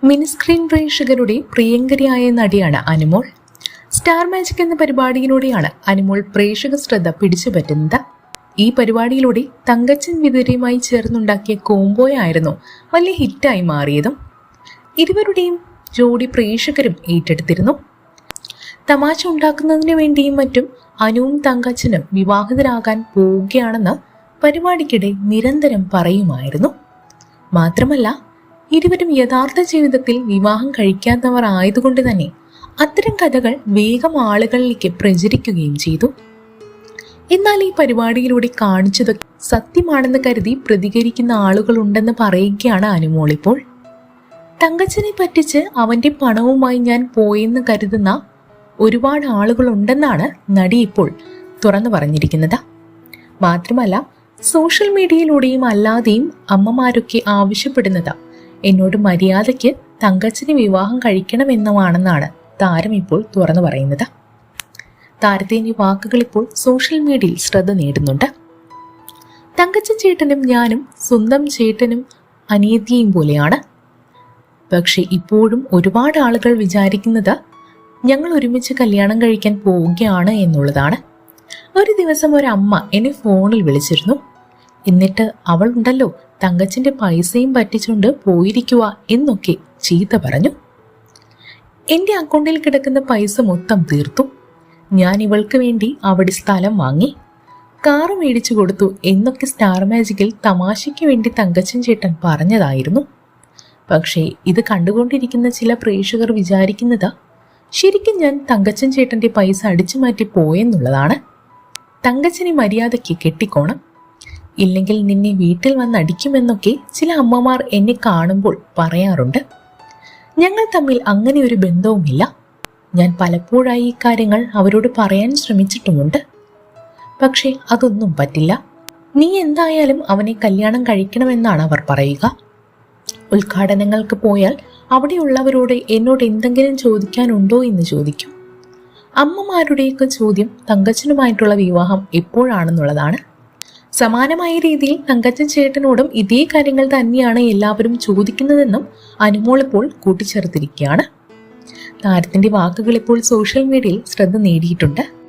Mini screen പ്രേക്ഷകരുടെ പ്രിയങ്കരിയായ നടിയാണ് Anumol. Star magic എന്ന പരിപാടിയിലൂടെയാണ് അനുമോൾ പ്രേക്ഷക ശ്രദ്ധ പിടിച്ചുപറ്റുന്നത് ഈ പരിപാടിയിലൂടെ തങ്കച്ചൻ വിതുരയുമായി ചേർന്നുണ്ടാക്കിയ കോംബോയായിരുന്നു വലിയ ഹിറ്റായി മാറിയതും. ഇരുവരുടെയും ജോഡി പ്രേക്ഷകരും ഏറ്റെടുത്തിരുന്നു. തമാശ ഉണ്ടാക്കുന്നതിന് വേണ്ടിയും മറ്റും അനുവും തങ്കച്ചനും വിവാഹിതരാകാൻ പോവുകയാണെന്ന് പരിപാടിക്കിടെ നിരന്തരം പറയുമായിരുന്നു. മാത്രമല്ല ഇരുവരും യഥാർത്ഥ ജീവിതത്തിൽ വിവാഹം കഴിക്കാത്തവർ ആയതുകൊണ്ട് തന്നെ അത്തരം കഥകൾ വേഗം ആളുകളിലേക്ക് പ്രചരിക്കുകയും ചെയ്തു. എന്നാൽ ഈ പരിപാടിയിലൂടെ കാണിച്ചത് സത്യമാണെന്ന് കരുതി പ്രതികരിക്കുന്ന ആളുകളുണ്ടെന്ന് പറയുകയാണ് അനുമോളിപ്പോൾ തങ്കച്ചനെ പറ്റിച്ച് അവന്റെ പണവുമായി ഞാൻ പോയെന്ന് കരുതുന്ന ഒരുപാട് ആളുകളുണ്ടെന്നാണ് നടി ഇപ്പോൾ തുറന്നു പറഞ്ഞിരിക്കുന്നത്. മാത്രമല്ല സോഷ്യൽ മീഡിയയിലൂടെയും അല്ലാതെയും അമ്മമാരൊക്കെ ആവശ്യപ്പെടുന്നത് എന്നോട് മര്യാദയ്ക്ക് തങ്കച്ചന് വിവാഹം കഴിക്കണമെന്നുമാണെന്നാണ് താരം ഇപ്പോൾ തുറന്നു പറയുന്നത്. താരത്തിന്റെ വാക്കുകൾ ഇപ്പോൾ സോഷ്യൽ മീഡിയയിൽ ശ്രദ്ധ നേടുന്നുണ്ട്. തങ്കച്ചൻ ചേട്ടനും ഞാനും സ്വന്തം ചേട്ടനും അനിയത്തിയും പോലെയാണ്. പക്ഷെ ഇപ്പോഴും ഒരുപാട് ആളുകൾ വിചാരിക്കുന്നത് ഞങ്ങൾ ഒരുമിച്ച് കല്യാണം കഴിക്കാൻ പോവുകയാണ് എന്നുള്ളതാണ്. ഒരു ദിവസം ഒരു അമ്മ എന്നെ ഫോണിൽ വിളിച്ചിരുന്നു. എന്നിട്ട് അവൾ ഉണ്ടല്ലോ തങ്കച്ചിന്റെ പൈസയും പറ്റിച്ചുകൊണ്ട് പോയിരിക്കുക എന്നൊക്കെ ചീത്ത പറഞ്ഞു. എന്റെ അക്കൗണ്ടിൽ കിടക്കുന്ന പൈസ മൊത്തം തീർത്തു. ഞാൻ ഇവൾക്ക് വേണ്ടി അവിടെ സ്ഥലം വാങ്ങി. കാറ് മേടിച്ചു കൊടുത്തു എന്നൊക്കെ സ്റ്റാർ മാജിക്കിൽ തമാശയ്ക്ക് വേണ്ടി തങ്കച്ചൻ ചേട്ടൻ പറഞ്ഞതായിരുന്നു. പക്ഷേ ഇത് കണ്ടുകൊണ്ടിരിക്കുന്ന ചില പ്രേക്ഷകർ വിചാരിക്കുന്നത് ശരിക്കും ഞാൻ തങ്കച്ചൻ ചേട്ടന്റെ പൈസ അടിച്ചു മാറ്റി പോയെന്നുള്ളതാണ്. തങ്കച്ചനെ മര്യാദയ്ക്ക് കെട്ടിക്കോണം. ഇല്ലെങ്കിൽ നിന്നെ വീട്ടിൽ വന്ന് അടിക്കുമെന്നൊക്കെ ചില അമ്മമാർ എന്നെ കാണുമ്പോൾ പറയാറുണ്ട്. ഞങ്ങൾ തമ്മിൽ അങ്ങനെ ഒരു ബന്ധവുമില്ല. ഞാൻ പലപ്പോഴായി ഈ കാര്യങ്ങൾ അവരോട് പറയാൻ ശ്രമിച്ചിട്ടുമുണ്ട്. പക്ഷേ അതൊന്നും പറ്റില്ല. നീ എന്തായാലും അവനെ കല്യാണം കഴിക്കണമെന്നാണ് അവർ പറയുക. ഉദ്ഘാടനങ്ങൾക്ക് പോയാൽ അവിടെയുള്ളവരോട് എന്നോട് എന്തെങ്കിലും ചോദിക്കാനുണ്ടോ എന്ന് ചോദിക്കും. അമ്മമാരുടെയൊക്കെ ചോദ്യം തങ്കച്ചനുമായിട്ടുള്ള വിവാഹം എപ്പോഴാണെന്നുള്ളതാണ്. സമാനമായ രീതിയിൽ തങ്കച്ചൻ ചേട്ടനോടും ഇതേ കാര്യങ്ങൾ തന്നെയാണ് എല്ലാവരും ചോദിക്കുന്നതെന്നും അനുമോൾ ഇപ്പോൾ കൂട്ടിച്ചേർത്തിരിക്കുകയാണ്. താരത്തിന്റെ വാക്കുകൾ ഇപ്പോൾ സോഷ്യൽ മീഡിയയിൽ ശ്രദ്ധ നേടിയിട്ടുണ്ട്.